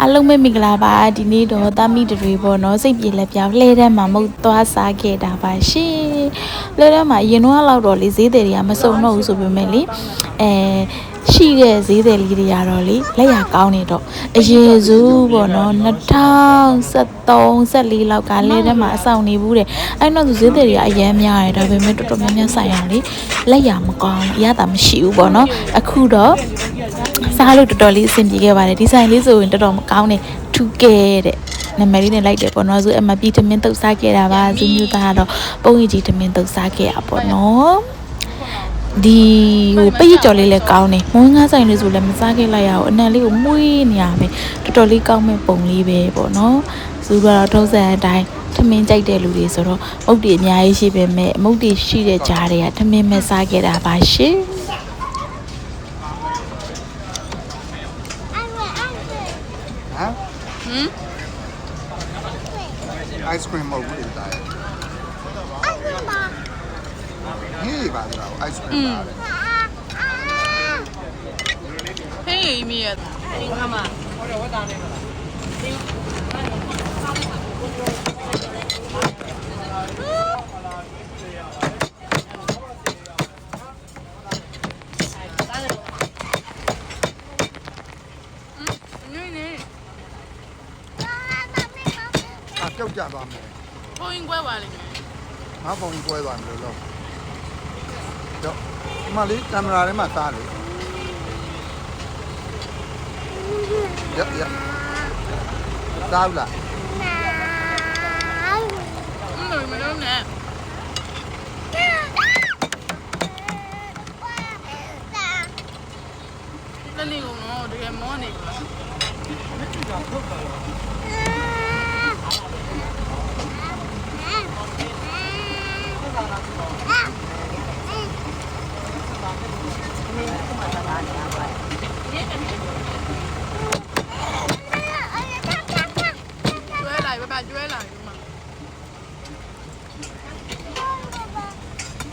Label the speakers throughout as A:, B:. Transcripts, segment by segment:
A: အားလုံးပဲမင်္ဂလာပါဒီနေ့တော့တာမီတွေပေါ့နော်စိတ်ပြေလက်ပြောင်းလှဲထဲမှာမုတ်သွားစားခဲ့တာပါရှင်လှဲထဲမှာအရင်တော့လောက်တော့လေဈေးတယ်တွေကမစုံတော့ဘူးဆိုပေမဲ့လေအဲ ရှိတဲ့ဈေးတယ်လေးတွေကတော့လေလက်ရကောင်းနေတော့အရင်စုပေါ့နော်2013 14လောက်ကလဲထဲမှာအဆောင်နေဘူးတဲ့အဲ့တော့သူဈေးတယ်တွေကအရင်များတယ်ဒါပေမဲ့တော်တော်များများဆိုင်ရလေလက်ရမကောင်းအရသာမရှိဘူးပေါ့နော်အခုတော့စားလို့တော်တော်လေးအဆင်ပြေခဲ့ပါတယ်ဒီဆိုင်လေးဆိုရင်တော်တော်မကောင်းနေထူကဲတဲ့နာမည်လေးနဲ့လိုက်တယ်ပေါ့နော်ဆိုအမပီတမင်တုတ်စားခဲ့တာပါဇူမျိုးသားကတော့ပုံရီကြီးတမင်တုတ်စားခဲ့ရပေါ့နော် ဒီဟိုပိတ်ကြော်လေးလည်းကောင်းနေမုံငါးဆိုင်လေးဆိုလည်းမစားခဲ့လိုက်ရအောင်အနံလေးကိုမွေးနေရမယ်တော်တော်လေးကောင်းမဲ့ပုံလေးပဲပေါ့နော်ဇူကတော့ထုံးစံအတိုင်းထမင်းကြိုက်တဲ့လူတွေဆိုတော့မုတ်တီအများကြီးရှိပေမဲ့မုတ်တီရှိတဲ့ကြားတွေကထမင်းမဲ့စားခဲ့တာပါရှင်
B: ဟမ်
C: ဟမ်
B: ice cream မဟုတ်ဘူးလေတာ ရဲ့ဟေးပါလား ice cream ပါတယ်
C: ဟေးမီးရအမနင်းနေ
B: အကြောက်ကြသွားမယ်
C: ပုံရင်ကွဲပါလိမ့်မယ်
B: ငါပုံကြီးပွဲသွားမယ်လို့လို့ တော့ဒီမှာလေးကင်မရာထဲမှာသားလေရရသားဘူးလား
C: อืมမလို့နဲ့တနေ့ကတော့တကယ်မောနေပါလားကျွဲလိုက်ပါကျွဲလိုက်ဒီမှာ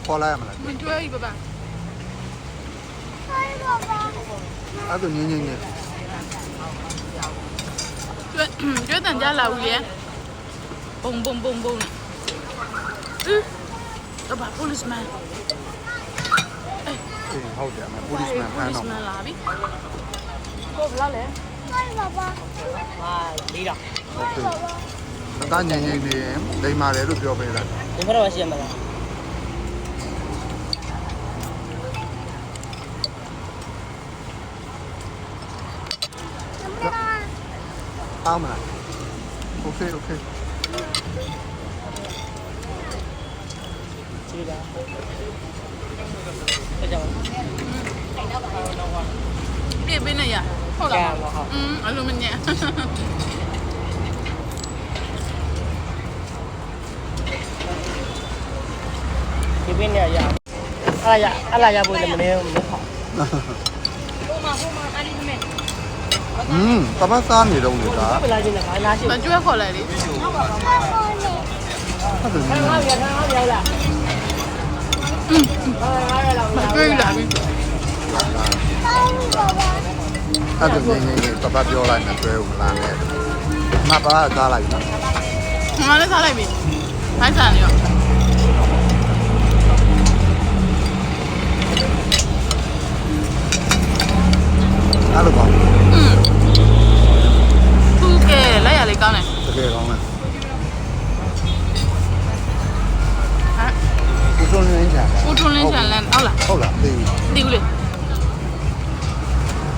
B: ခေါ်လိုက်ရမလား
C: မကျွဲကြီးပါပါ
B: အဲ့ဒါညင်းညင်းညင်း
C: ကျွဲကျွဲတန်ကြလာဦးရဲ့ဘုံဘုံဘုံဘုံอือတော့ပါ policeman
B: အေးဟုတ်တယ်အမ policeman ဖမ်းတော့
C: policeman လာပြီ
B: ဟုတ်တယ်အသားညင်းညင်းနေရင်လိမ္မာတယ်လို့ပြောပေးတာ
D: ဒီဘက်တော့ရှိရမလား
B: Tao mà. Ok ok. Cái bên này à? Không là Ừ, ở
D: luôn mình nhẹ Cái bên này
C: à? Anh là à, anh là à,
D: bùi
C: là
D: mình yêu, mình yêu
C: อืมအလိုမညံ
D: ဒီပင်းနဲ့ရအဲ့ရအဲ့လာရဖို့လည်းမနေမဟုတ်
B: อืมတပတ်စားနေတော့လေဒါ
D: ဘယ်လာခြင်းလဲဘာလာရှိ
C: မကျွဲခေါ်လိုက်လေ
B: ဟုတ်တယ်
D: ငါရငါရလာอืมငါရလာ
C: မကျွဲလာပြီ
B: အဲ့ဒါညင်းညင်းတပတ်ပြောလိုက်မယ်တွေ့ဦးမလားနဲ့မပါသားလိုက်နော်
C: ငါလည်းစားလိုက်ပြီဖိုက်စားနေရော
B: အဲ့လိုပါ
C: က်ရလေးကောင်းတယ်
B: တကယ်ကောင်းလား
C: ဟမ်
B: ဒီစုံနေချာ
C: ကိုထွန်းလင်းချန်လန်ဟုတ်လား
B: ဟုတ်လားသိပြီ
C: ဒီကူလေ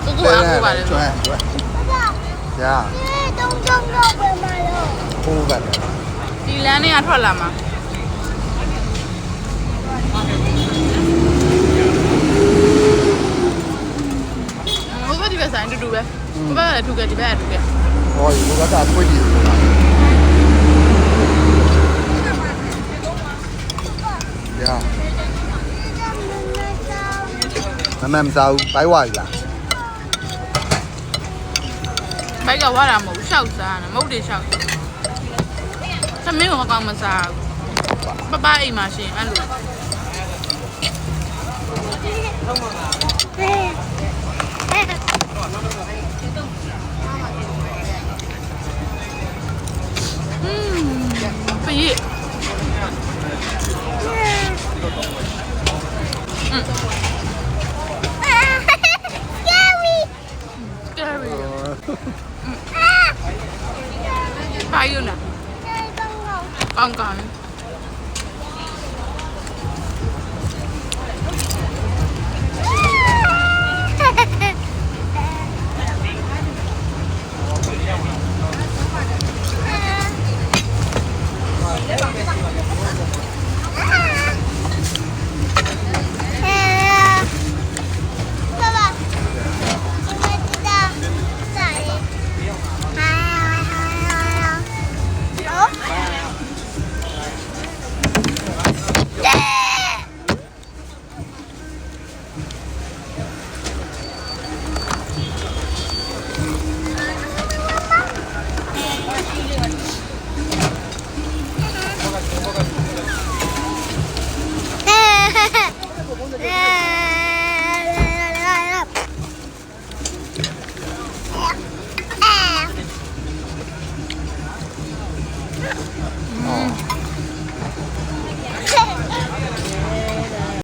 C: ကိုကိုအားကိုပါလေ
B: ကျွမ်းကျွမ်းကြာဟိုးပဲ
C: ဒီလမ်းနဲ့ကထွက်လာမှာဟိုဘက်ဒီဘက်ဆိုင်တူတူပဲဟိုဘက်ကလည်းထူကဲဒီဘက်ကလည်းထူကဲ
B: ဟောဒီဘက်ကပွေးကြည့်လို့လားကြာမမမစားဘူးဘိုက်ဝါကြီးလား
C: ဘိုက်ကဝါတာမဟုတ်ရှောက်စားတယ်မဟုတ်တယ်ရှောက်သ ဘာယူနာကောင်းကောင်း